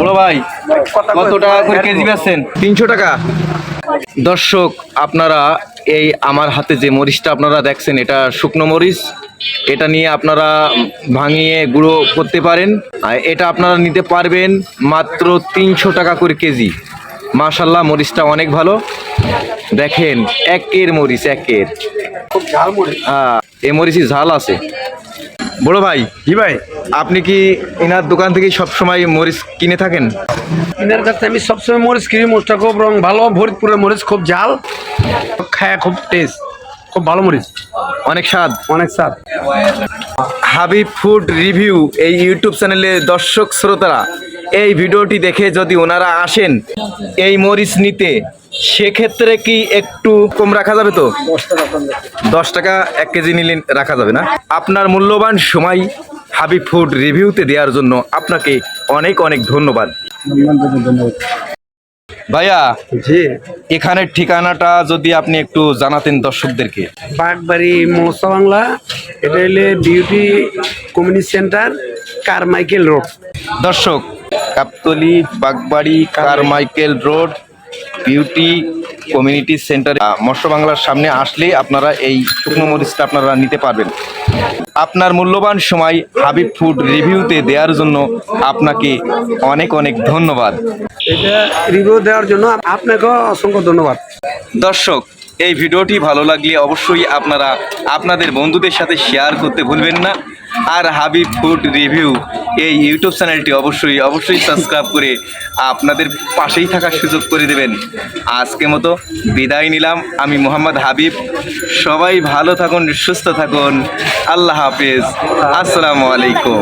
বড় ভাই কত টাকা করে কেজি বেচছেন? তিনশো টাকা। দর্শক আপনারা এই আমার হাতে যে মরিচটা আপনারা দেখছেন এটা শুকনো মরিচ। এটা নিয়ে আপনারা ভাঙিয়ে গুঁড়ো করতে পারেন। আর এটা আপনারা নিতে পারবেন মাত্র তিনশো টাকা করে কেজি। মাশাল্লাহ মরিচটা অনেক ভালো। দেখেন একের মরিচ একের। খুব ঝাল মরিচ। হ্যাঁ এই মরিচি ঝাল আছে। বড় ভাই জি ভাই আপনি কি এনার দোকান থেকে সব সময় মরিচ কিনে থাকেন? এনার কাছে আমি সবসময় মরিচ কিনি মরিচটা খুব রং ভালো ফরিদপুরের মরিচ খুব ঝাল। খায় খুব টেস্ট খুব ভালো মরিচ। অনেক স্বাদ। অনেক স্বাদ। হাবিব ফুড রিভিউ এই ইউটিউব চ্যানেলে দর্শক শ্রোতারা এই ভিডিওটি দেখে যদি ওনারা আসেন এই মরিচ নিতে সেক্ষেত্রে কি একটু কম রাখা যাবে তো? দশ টাকা এক কেজি নিলে রাখা যাবে না? আপনার মূল্যবান সময় হাবিব ফুড রিভিউতে দেওয়ার জন্য আপনাকে অনেক অনেক ধন্যবাদ। ভাইয়া জি। এখানের ঠিকানাটা যদি আপনি একটু জানাতেন দর্শকদেরকে। বাগবাড়ি মৌসা বাংলা এটা হলে beauty community centre Carmichael road দর্শক Kaptali Bagbari Carmichael road beauty community centre মৎস্য বাংলার সামনে আসলে আপনারা এই শুকনো মরিচটা আপনারা নিতে পারবেন। আপনার মূল্যবান সময় হাবিব ফুড রিভিউতে দেওয়ার জন্য আপনাকে অনেক অনেক ধন্যবাদ। এটা রিভিউ দেওয়ার জন্য আপনাকেও অসংখ্য ধন্যবাদ। দর্শক এই ভিডিওটি ভালো লাগলে অবশ্যই আপনারা আপনাদের বন্ধুদের সাথে শেয়ার করতে ভুলবেন না। আর হাবিব ফুড রিভিউ এই ইউটিউব চ্যানেলটি অবশ্যই অবশ্যই সাবস্ক্রাইব করে আপনাদের পাশেই থাকার সুযোগ করে দেবেন। আজকে মতো বিদায় নিলাম। আমি মোহাম্মদ হাবিব। সবাই ভালো থাকুন, সুস্থ থাকুন। আল্লাহ হাফিজ। আসসালামু আলাইকুম।